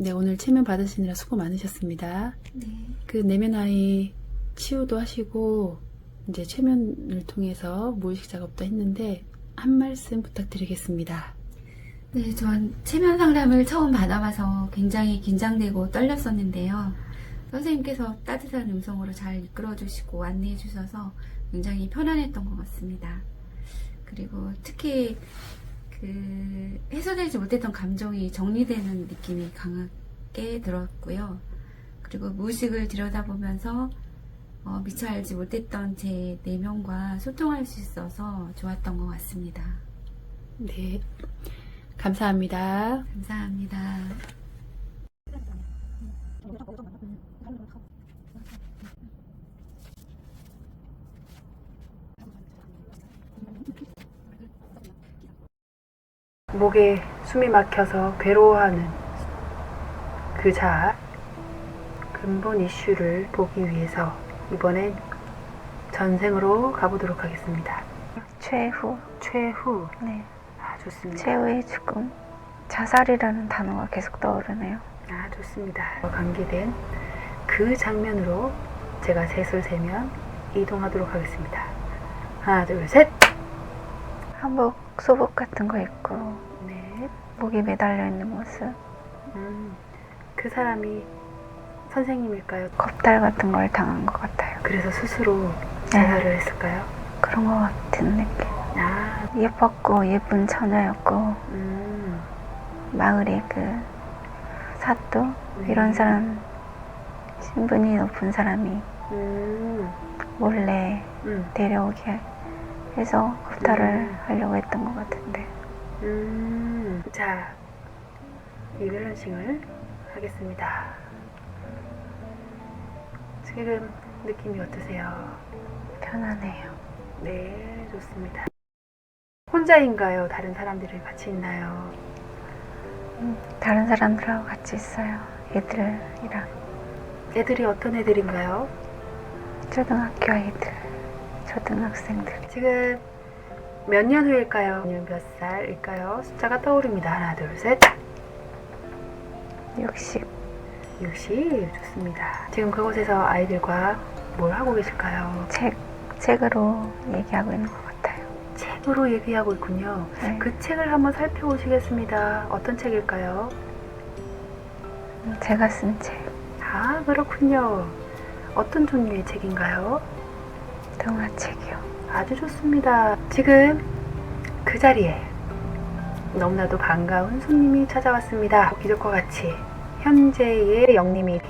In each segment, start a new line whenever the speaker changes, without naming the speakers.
네, 오늘 체면 받으시느라 수고 많으셨습니다.
네.
그 내면 아이 치유도 하시고 이제 최면을 통해서 무의식 작업도 했는데 한 말씀 부탁드리겠습니다.
네, 전 체면 상담을 처음 받아봐서 굉장히 긴장되고 떨렸었는데요. 선생님께서 따뜻한 음성으로 잘 이끌어주시고 안내해주셔서 굉장히 편안했던 것 같습니다. 그리고 특히 그 해소되지 못했던 감정이 정리되는 느낌이 강하게 들었고요. 그리고 무의식을 들여다보면서 어, 미처 알지 못했던 제 내면과 소통할 수 있어서 좋았던 것 같습니다.
네, 감사합니다.
감사합니다.
목에 숨이 막혀서 괴로워하는 그 자아 근본 이슈를 보기 위해서 이번엔 전생으로 가보도록 하겠습니다.
최후,
최후
네,
아 좋습니다.
최후의 죽음. 자살이라는 단어가 계속 떠오르네요.
아 좋습니다. 관계된 그 장면으로 제가 셋을 세면 이동하도록 하겠습니다. 하나 둘 셋.
한복, 소복 같은 거 입고
네.
목이 매달려 있는 모습,
음, 그 사람이 선생님일까요?
겁달 같은 걸 당한 것 같아요.
그래서 스스로 자살을 했을까요?
그런 것 같은 느낌.
아,
예뻤고 예쁜 처녀였고
음,
마을의 그 사또
네.
이런 사람 신분이 높은 사람이
음,
몰래
음,
데려오게 해서 겁달을
음.
하려고 했던 것 같은데
음. 자, 리밸런싱을 하겠습니다. 지금 느낌이 어떠세요?
편하네요.
네, 좋습니다. 혼자인가요? 다른 사람들이 같이 있나요?
음, 다른 사람들하고 같이 있어요. 애들이랑
애들이 어떤 애들인가요?
초등학교 아이들, 초등학생들.
지금 몇 년 후일까요? 몇 살일까요? 숫자가 떠오릅니다. 하나, 둘, 셋.
60.
60. 좋습니다. 지금 그곳에서 아이들과 뭘 하고 계실까요?
책, 책으로 얘기하고 있는 것 같아요.
책으로 얘기하고 있군요.
네.
그 책을 한번 살펴보시겠습니다. 어떤 책일까요?
음, 제가 쓴 책,
아, 그렇군요. 어떤 종류의 책인가요?
동화책이요.
아주 좋습니다. 지금 그 자리에 너무나도 반가운 손님이 찾아왔습니다. 기적과 같이 현재의 영님이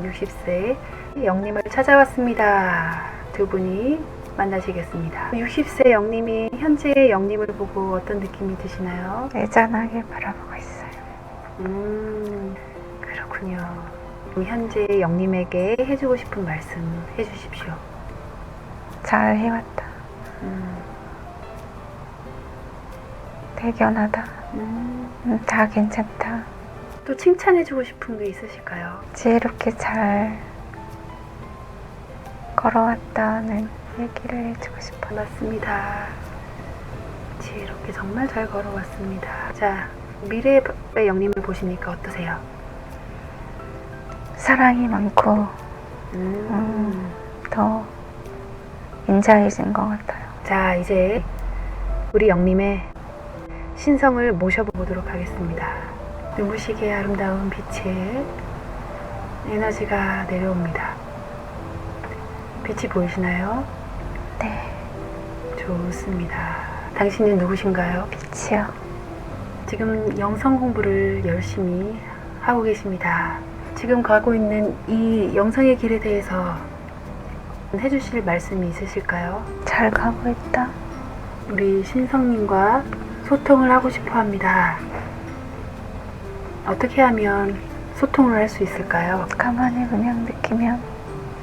60세 영님을 찾아왔습니다. 두 분이 만나시겠습니다. 60세 영님이 현재의 영님을 보고 어떤 느낌이 드시나요?
애잔하게 바라보고 있어요.
음, 그렇군요. 그럼 현재 영님에게 해주고 싶은 말씀 해주십시오.
잘 해왔다.
음,
대견하다.
음.
음, 다 괜찮다.
또 칭찬해주고 싶은 게 있으실까요?
지혜롭게 잘 걸어왔다는 얘기를 해주고 싶어요.
맞습니다. 지혜롭게 정말 잘 걸어왔습니다. 자, 미래의 영님을 보시니까 어떠세요?
사랑이 많고
음.
더 인자해진 것 같아요.
자, 이제 우리 영님의 신성을 모셔보도록 하겠습니다. 눈부시게 아름다운 빛의 에너지가 내려옵니다. 빛이 보이시나요?
네,
좋습니다. 당신은 누구신가요?
빛이요.
지금 영성 공부를 열심히 하고 계십니다. 지금 가고 있는 이 영성의 길에 대해서 해주실 말씀이 있으실까요?
잘 가고 있다.
우리 신성님과 소통을 하고 싶어 합니다. 어떻게 하면 소통을 할 수 있을까요?
가만히 그냥 느끼면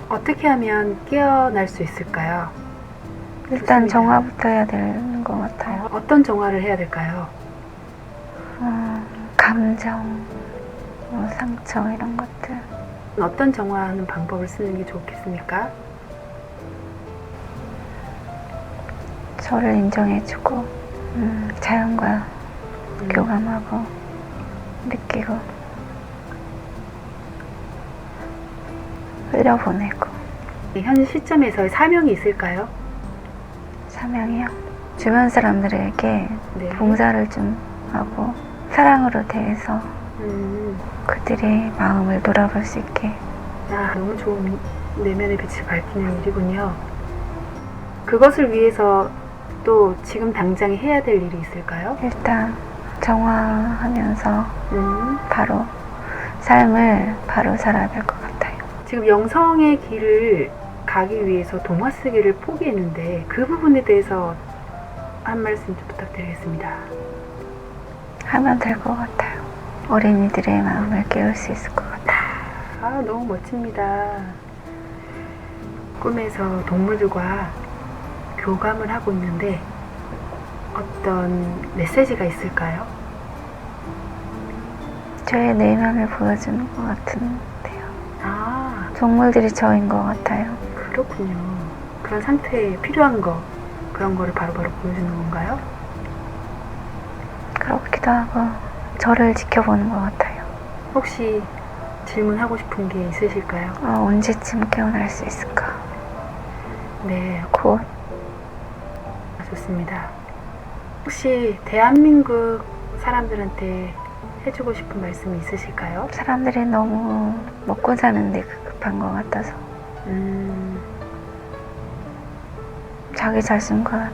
어떻게 하면 깨어날 수 있을까요?
일단
좋습니다.
정화부터 해야 되는 것 같아요.
어떤 정화를 해야 될까요?
음, 감정, 뭐 상처 이런 것들.
어떤 정화하는 방법을 쓰는 게 좋겠습니까?
저를 인정해주고 음, 자연과
음.
교감하고 느끼고 흘려보내고
현 시점에서의 사명이 있을까요?
사명이요? 주변 사람들에게
네.
봉사를 좀 하고 사랑으로 대해서
음.
그들의 마음을 돌아볼 수 있게
아, 너무 좋은 내면의 빛을 밝히는 일이군요. 그것을 위해서 또 지금 당장 해야 될 일이 있을까요?
일단 정화하면서
음,
바로 삶을 바로 살아야 될 것 같아요.
지금 영성의 길을 가기 위해서 동화 쓰기를 포기했는데 그 부분에 대해서 한 말씀 좀 부탁드리겠습니다.
하면 될 것 같아요. 어린이들의 마음을 깨울 수 있을 것 같아요.
아, 너무 멋집니다. 꿈에서 동물들과 교감을 하고 있는데 어떤 메시지가 있을까요?
저의 내면을 보여주는 것 같은데요.
아,
동물들이 저인 것 같아요.
그렇군요. 그런 상태에 필요한 거, 그런 거를 바로바로 보여주는 건가요?
그렇기도 하고 저를 지켜보는 것 같아요.
혹시 질문하고 싶은 게 있으실까요?
어, 언제쯤 깨어날 수 있을까?
네,
곧
좋습니다. 혹시 대한민국 사람들한테 해주고 싶은 말씀이 있으실까요?
사람들이 너무 먹고 사는데 급한 것 같아서
음,
자기 자신과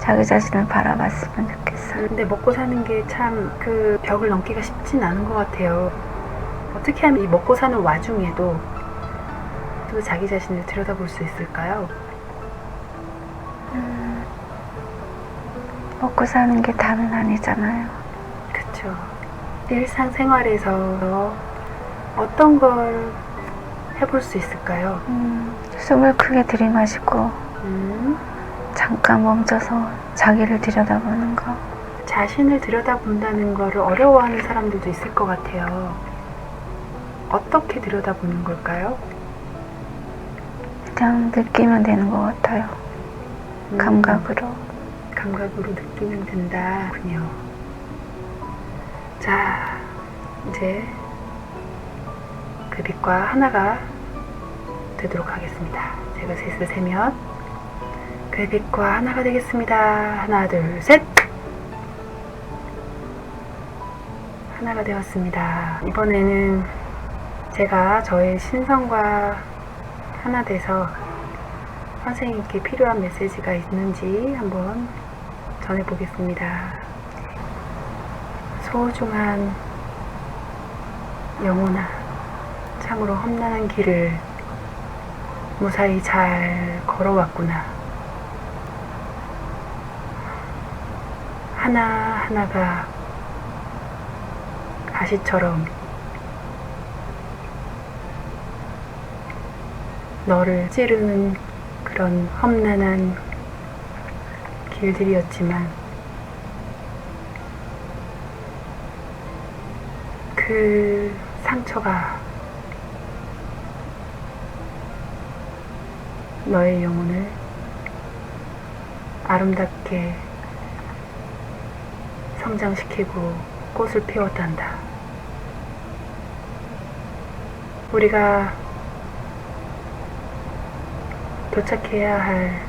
자기 자신을 바라봤으면 좋겠어요.
근데 먹고 사는 게 참 그 벽을 넘기가 쉽진 않은 것 같아요. 어떻게 하면 이 먹고 사는 와중에도 또 자기 자신을 들여다볼 수 있을까요?
먹고 사는 게 다는 아니잖아요.
그쵸. 일상생활에서 어떤 걸 해볼 수 있을까요?
음, 숨을 크게 들이마시고
음,
잠깐 멈춰서 자기를 들여다보는 거.
자신을 들여다본다는 거를 어려워하는 사람들도 있을 것 같아요. 어떻게 들여다보는 걸까요?
그냥 느끼면 되는 것 같아요.
음,
감각으로.
감각으로 느끼면 된다군요. 자, 이제 그 빛과 하나가 되도록 하겠습니다. 제가 셋을 세면 그 빛과 하나가 되겠습니다. 하나, 둘, 셋! 하나가 되었습니다. 이번에는 제가 저의 신성과 하나 돼서 선생님께 필요한 메시지가 있는지 한번 전해보겠습니다. 소중한 영혼아, 참으로 험난한 길을 무사히 잘 걸어왔구나. 하나하나가 가시처럼 너를 찌르는 그런 험난한 길들이었지만 그 상처가 너의 영혼을 아름답게 성장시키고 꽃을 피웠단다. 우리가 도착해야 할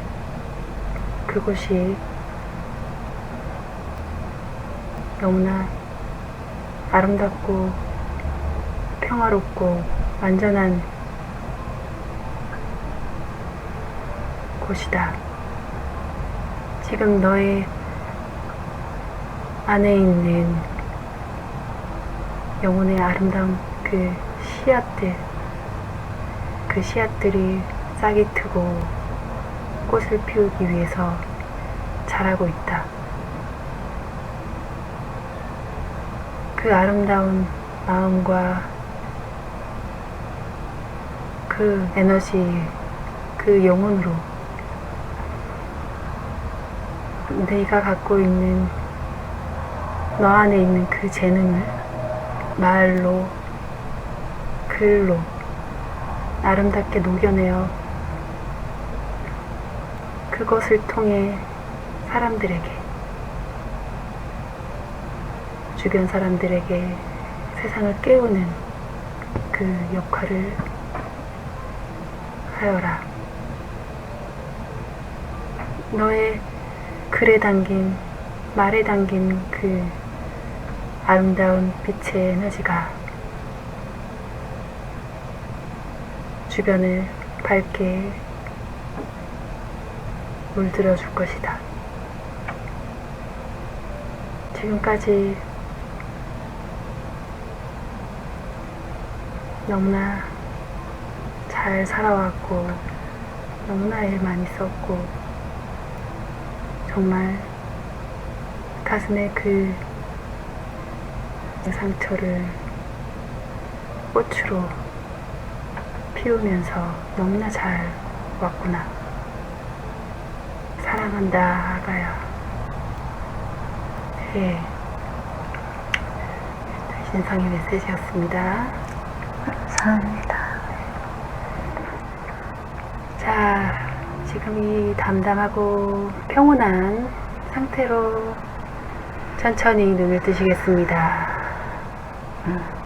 그곳이 너무나 아름답고 평화롭고 완전한 곳이다. 지금 너의 안에 있는 영혼의 아름다운 그 씨앗들, 그 씨앗들이 싹이 트고 꽃을 피우기 위해서 자라고 있다. 그 아름다운 마음과 그 에너지, 그 영혼으로 네가 갖고 있는 너 안에 있는 그 재능을 말로, 글로 아름답게 녹여내어 그것을 통해 사람들에게 주변 사람들에게 세상을 깨우는 그 역할을 하여라. 너의 글에 담긴, 말에 담긴 그 아름다운 빛의 에너지가 주변을 밝게 물들여 줄 것이다. 지금까지 너무나 잘 살아왔고, 너무나 일 많이 썼고, 정말 가슴에 그 상처를 꽃으로 피우면서 너무나 잘 왔구나. 사랑한다, 아가야. 네. 신성의 메시지였습니다.
감사합니다.
자, 지금 이 담담하고 평온한 상태로 천천히 눈을 뜨시겠습니다. 음.